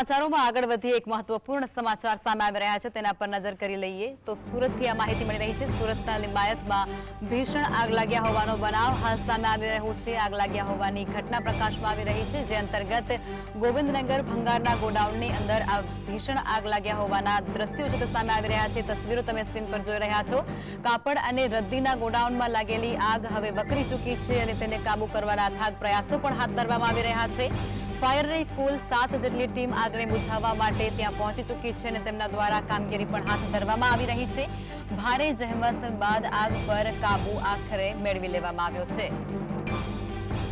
સમાચારોમાં આગળ વધી એક મહત્વપૂર્ણ સમાચાર સામે આવી રહ્યા છે, તેના પર નજર કરી લઈએ તો સુરતથી આ માહિતી મળી રહી છે. સુરતના લિંબાયતમાં ભીષણ આગ લાગ્યા હોવાનો બનાવ હાલ સામે આવી રહ્યો છે. આગ લાગ્યા હોવાની ઘટના પ્રકાશમાં આવી રહી છે, જે અંતર્ગત ગોવિંદનગર ભંગારના ગોડાઉનની અંદર આ ભીષણ આગ લાગ્યા હોવાના દ્રશ્યો છે સામે આવી રહ્યા છે. તસવીરો તમે સ્ક્રીન પર જોઈ રહ્યા છો. કાપડ અને રદ્દીના ગોડાઉનમાં લાગેલી આગ હવે વકરી ચૂકી છે અને તેને કાબુ કરવાના અથાગ પ્રયાસો પણ હાથ ધરવામાં આવી રહ્યા છે. ફાયરની કુલ સાત જેટલી ટીમ આગને બુઝાવવા માટે ત્યાં પહોંચી ચૂકી છે અને તેમના દ્વારા કામગીરી પણ હાથ ધરવામાં આવી રહી છે. ભારે જહેમત બાદ આગ પર કાબુ આખરે મેળવી લેવામાં આવ્યો છે.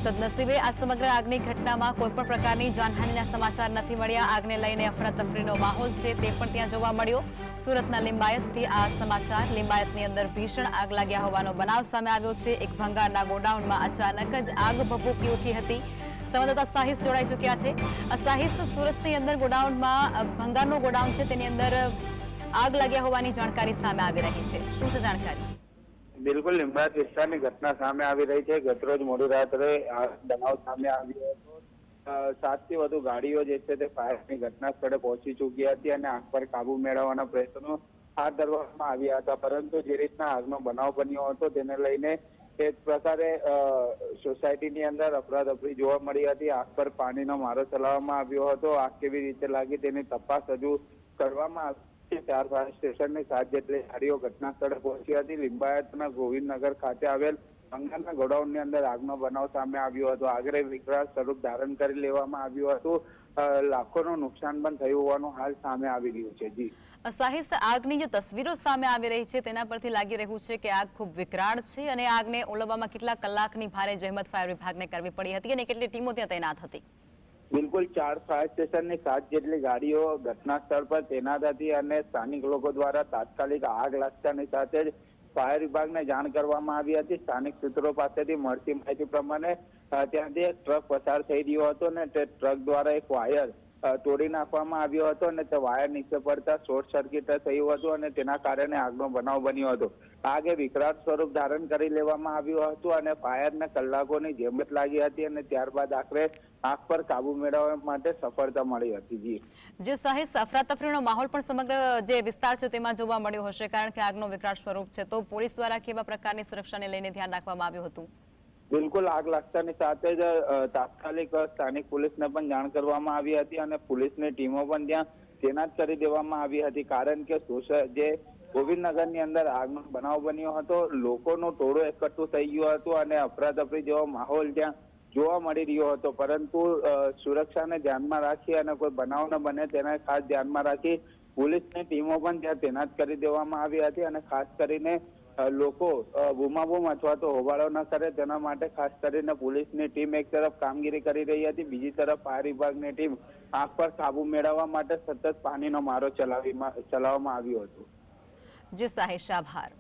સદનસીબે આ સમગ્ર આગની ઘટનામાં કોઈપણ પ્રકારની જાનહાનિના સમાચાર નથી મળ્યા. આગને લઈને અફરાતફરીનો માહોલ છે તે પણ ત્યાં જોવા મળ્યો. સુરતના લિંબાયતથી આ સમાચાર. લિંબાયતની અંદર ભીષણ આગ લાગ્યા હોવાનો બનાવ સામે આવ્યો છે. એક ભંગારના ગોડાઉનમાં અચાનક જ આગ ભભૂકી ઉઠી હતી. સંવાદદાતા સાહિસ જોડાઈ ચૂક્યા છે. સાહિસ, સુરતની અંદર ગોડાઉનમાં ભંગારનો ગોડાઉન છે, તેની અંદર આગ લાગ્યા હોવાની જાણકારી સામે આવી રહી છે. શું છે જાણકારી? બિલકુલ લીંબાયત વિસ્તારની ઘટના સામે આવી રહી છે. ગતરોજ મોડી રાત્રે બનાવ સામે આવ્યો હતો. સાતથી વધુ ગાડીઓ જે છે તે ફાયરની ઘટના સ્થળે પહોંચી ચૂકી હતી અને આગ પર કાબુ મેળવવાના પ્રયત્નો હાથ ધરવામાં આવ્યા હતા. પરંતુ જે રીતના આગનો બનાવ બન્યો હતો, તેને લઈને તે જ પ્રકારે સોસાયટીની અંદર અફરાતફરી જોવા મળી હતી. આગ પર પાણીનો મારો ચલાવવામાં આવ્યો હતો. આગ કેવી રીતે લાગી તેની તપાસ હજુ કરવામાં આવી છે. ફાયર સ્ટેશનની સાત જેટલી ગાડીઓ ઘટના સ્થળે પહોંચી હતી. લિંબાયતના ગોવિંદનગર ખાતે આવેલ બંગાળના ગોડાઉનની અંદર આગનો બનાવ સામે આવ્યો હતો. આગરે વિકરાળ સ્વરૂપ ધારણ કરી લેવામાં આવ્યું હતું. લાખોનું નુકસાન પણ થયું હોવાનું હાલ સામે આવી રહ્યું છે. જી. અ, આગની જે તસવીરો સામે આવી રહી છે તેના પરથી લાગી રહ્યું છે કે આગ ખૂબ વિકરાળ છે અને આગને ઓલવવામાં કેટલા કલાકની ભારે જહેમત ફાયર વિભાગને કરવી પડી હતી અને કેટલી ટીમો ત્યાં તૈનાત હતી. બિલકુલ ચાર ફાયર સ્ટેશનની સાત જેટલી ગાડીઓ ઘટના સ્થળ પર તૈનાત હતી અને સ્થાનિક લોકો દ્વારા તાત્કાલિક આગ લાગતાની સાથે જ ફાયર વિભાગને જાણ કરવામાં આવી હતી. સ્થાનિક સૂત્રો પાસેથી મળતી માહિતી પ્રમાણે ત્યાંથી એક ટ્રક પસાર થઈ રહ્યો હતો અને તે ટ્રક દ્વારા એક વાયર તોડી નાખવામાં આવ્યો હતો અને તે વાયર નીચે પડતા શોર્ટ સર્કિટ થયું હતું અને તેના કારણે આગનો બનાવ બન્યો હતો. આગે વિકરાળ સ્વરૂપ ધારણ કરી લેવામાં આવ્યું હતું અને ફાયરને કલાકોની જેમત લાગી હતી અને ત્યારબાદ આખરે આગ પર કાબુ મેળવવા માટે સફળતા મળી હતી. જી. જે સાહેબ અફરાતફરીનો માહોલ પણ સમગ્ર, જે વિસ્તાર છે તેમાં જોવા મળ્યો હશે. કારણ કે આગનો વિકરાળ સ્વરૂપ છે, તો પોલીસ દ્વારા કેવા પ્રકારની સુરક્ષાને લઈને ધ્યાન રાખવામાં આવ્યું હતું? બિલકુલ આગ લાગતાની સાથે જ તાત્કાલિક સ્થાનિક પોલીસને પણ જાણ કરવામાં આવી હતી અને પોલીસની ટીમો પણ ત્યાં તૈનાત કરી દેવામાં આવી હતી. કારણ કે જે ગોવિંદનગરની અંદર આગનો બનાવ બન્યો હતો, લોકોનો ટોળો એકઠું થઈ ગયો હતો અને અફરાતફરી જેવો માહોલ ત્યાં જોવા મળી રહ્યો હતો. પરંતુ સુરક્ષાને ધ્યાનમાં રાખી અને કોઈ બનાવ ન બને તેને ખાસ ધ્યાનમાં રાખી પોલીસની ટીમો પણ ત્યાં તૈનાત કરી દેવામાં આવી હતી અને ખાસ કરીને લોકો બૂમાબૂમ અથવા તો હોબાળો ન કરે. તેના માટે ખાસ કરીને પોલીસની ટીમ એક તરફ કામગીરી કરી રહી હતી, બીજી તરફ ફાયર વિભાગની ટીમ આગ પર કાબુ મેળવવા માટે સતત પાણીનો મારો ચલાવી ચલાવવામાં આવ્યો હતો. જે સાહિસ આભાર.